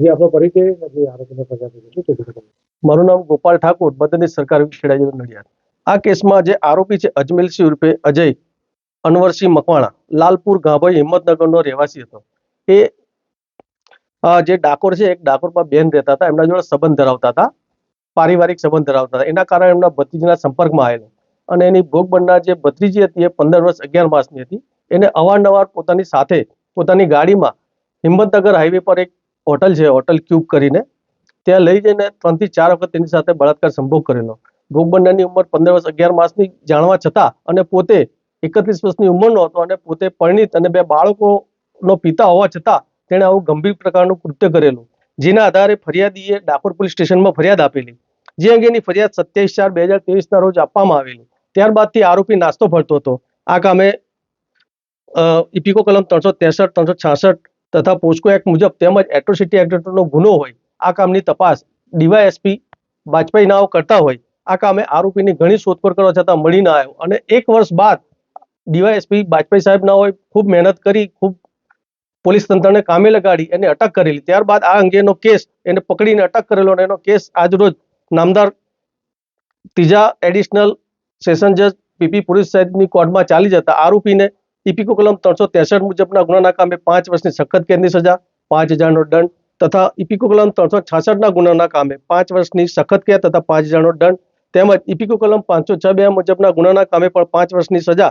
જે આપણો પરિચય જે આરોપીને સજા મારું નામ ગોપાલ ઠાકોર બદની સરકાર ખેડા નડિયાદ. આ કેસમાં જે આરોપી છે અજમેલસિંહ ઉર્ફે અજય અનવરસિંહ મકવાણા, લાલપુર ગાભઈ હિંમતનગરનો રહેવાસી હતો. એ જે ડાકોર છે, એક ડાકોરમાં બેન રહેતા હતા, એમના જોડે સંબંધ ધરાવતા હતા, પારિવારિક સંબંધ ધરાવતા હતા. એના કારણે એમના ભત્રીજીના સંપર્કમાં આવેલો. અને એની ભોગ બનનાર જે ભત્રીજી હતી, એ પંદર વર્ષ અગિયાર માસની હતી. એને અવારનવાર પોતાની સાથે, પોતાની ગાડીમાં હિંમતનગર હાઈવે પર એક હોટલ છે, હોટલ ક્યુબ કરીને, ત્યાં લઈ જઈને ત્રણથી ચાર વખત તેની સાથે બળાત્કાર સંભોગ કરેલો. ભોગ બંનેની ઉંમર પંદર વર્ષ, અગિયાર માસની જાણવા છતાં અને પોતે એકત્રીસ વર્ષની ઉંમરનો હતો અને પોતે પરિણીત અને બે બાળકોનો પિતા હોવા છતાં તેણે આવું ગંભીર પ્રકારનું કૃત્ય કરેલું, જેના આધારે ફરિયાદીએ ડાકોર પોલીસ સ્ટેશનમાં ફરિયાદ આપેલી. જે અંગેની ફરિયાદ સત્યાવીસ ચાર બે હજાર ત્રેવીસના રોજ આપવામાં આવેલી. ત્યારબાદથી આરોપી નાસ્તો ફરતો હતો. આ કામે ઇપિકો કલમ ત્રણસો ત્રેસઠ, ત્રણસો છાસઠ તથા પોસ્કો એક્ટ મુજબ તેમજ એટ્રોસિટી એક્ટનો ગુનો હોય, આ કામની તપાસ ડીવાયએસપી બાજપાઈ નાઓ કરતા હોય. આ કામે આરોપીની ઘણી શોધખોળ કરવા છતાં મળી ના આવ્યો અને એક વર્ષ બાદ ડીવાયએસપી બાજપાઈ સાહેબ ના હોય ખૂબ મહેનત કરી, ખૂબ પોલીસ તંત્રને કામે લગાડી એને અટક કરેલી. ત્યારબાદ આ અંગેનો કેસ એને પકડીને અટક કરેલો અને એનો કેસ આજરોજ નામદાર ત્રીજા એડિશનલ સેશન જજ પીપી પુરુષ સાહેબની કોર્ટમાં ચાલી જતા આરોપીને ઇપિકો કલમ ત્રણસો ત્રેસઠ મુજબના ગુનાના કામે પાંચ વર્ષની સખત કેદની સજા, પાંચ હજારનો દંડ તથા ઇપિકો કલમ ત્રણસો છાસઠના ગુનાના કામે પાંચ વર્ષની સખત કેદ તથા પાંચ હજારનો દંડ તેમજ ઇપિકો કલમ પાંચસો છ બે મુજબના ગુનાના કામે પણ પાંચ વર્ષની સજા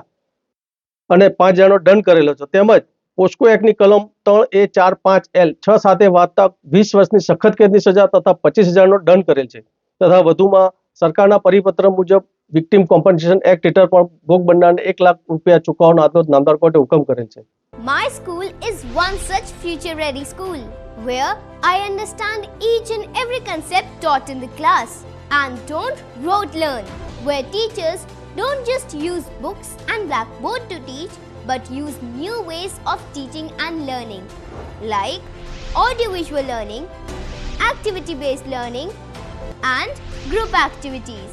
અને પાંચ હજારનો દંડ કરેલો છે. તેમજ પોસ્કો એક્ટની કલમ ત્રણ એ ચાર પાંચ એલ છ સાથે વાંચતા વીસ વર્ષની સખત કેદની સજા તથા પચીસ હજારનો દંડ કરેલ છે. તથા વધુમાં સરકારના પરિપત્ર મુજબ વિક્ટિમ કોમ્પન્સેશન એક્ટ હેઠળ પણ ભોગ બનનારને એક લાખ રૂપિયા ચૂકવવાનો આજરોજ નામદાર કોર્ટે હુકમ કરેલ છે My school is one such future ready school where I understand each and every concept taught in the class and don't rote learn, where teachers don't just use books and blackboard to teach but use new ways of teaching and learning like audiovisual learning, activity based learning, and group activities,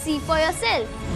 see for yourself.